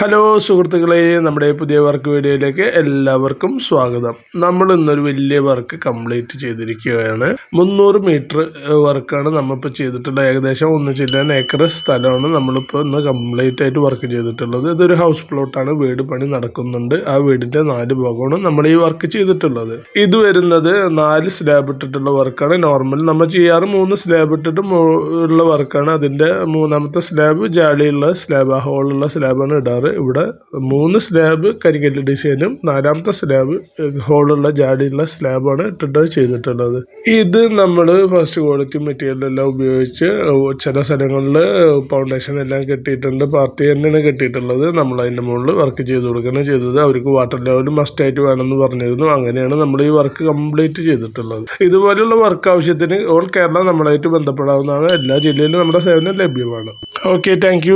Hello സുഹൃത്തുക്കളെ നമ്മുടെ പുതിയ വർക്ക് വീഡിയോയിലേക്ക് എല്ലാവർക്കും സ്വാഗതം. നമ്മൾ ഇന്നൊരു വലിയ വർക്ക് കംപ്ലീറ്റ് ചെയ്തിരിക്കുകയാണ്. മുന്നൂറ് മീറ്റർ വർക്കാണ് നമ്മളിപ്പോൾ ചെയ്തിട്ടുള്ളത്. ഏകദേശം ഒന്ന് ചില്ലാൻ ഏക്കർ സ്ഥലമാണ് നമ്മളിപ്പോൾ ഇന്ന് കംപ്ലീറ്റ് ആയിട്ട് വർക്ക് ചെയ്തിട്ടുള്ളത്. ഇതൊരു ഹൗസ് പ്ലോട്ടാണ് വീട് പണി നടക്കുന്നുണ്ട്. ആ വീടിന്റെ നാല് ഭാഗമാണ് നമ്മൾ ഈ വർക്ക് ചെയ്തിട്ടുള്ളത്. ഇത് വരുന്നത് നാല് സ്ലാബ് ഇട്ടിട്ടുള്ള വർക്കാണ് നോർമൽ നമ്മൾ ചെയ്യാറ് മൂന്ന് സ്ലാബ് ഇട്ടിട്ട് ഉള്ള വർക്കാണ് അതിന്റെ മൂന്നാമത്തെ സ്ലാബ് ജാളിയുള്ള സ്ലാബ് ഹോളുള്ള സ്ലാബാണ് ഇടാറ്. ഇവിടെ മൂന്ന് സ്ലാബ് കരിങ്കല്ല് ഡിസൈനും നാലാമത്തെ സ്ലാബ് ഹോളുള്ള ജാടിയുള്ള സ്ലാബാണ് ഇട്ടിട്ട് ചെയ്തിട്ടുള്ളത്. ഇത് നമ്മൾ ഫസ്റ്റ് ക്വാളിറ്റി മെറ്റീരിയൽ എല്ലാം ഉപയോഗിച്ച് ചില സ്ഥലങ്ങളിൽ ഫൗണ്ടേഷൻ എല്ലാം കെട്ടിയിട്ടുണ്ട്. പാർട്ടി തന്നെയാണ് കെട്ടിയിട്ടുള്ളത്. നമ്മൾ അതിന്റെ മുകളിൽ വർക്ക് ചെയ്ത് കൊടുക്കുകയാണ് ചെയ്തത്. അവർക്ക് വാട്ടർ ലെവൽ മസ്റ്റായിട്ട് വേണമെന്ന് പറഞ്ഞിരുന്നു. അങ്ങനെയാണ് നമ്മൾ ഈ വർക്ക് കംപ്ലീറ്റ് ചെയ്തിട്ടുള്ളത്. ഇതുപോലെയുള്ള വർക്ക് ആവശ്യത്തിന് ഓൾ കേരള നമ്മളായിട്ട് ബന്ധപ്പെടാവുന്നതാണ്. എല്ലാ ജില്ലയിലും നമ്മുടെ സേവനം ലഭ്യമാണ്. Okay thank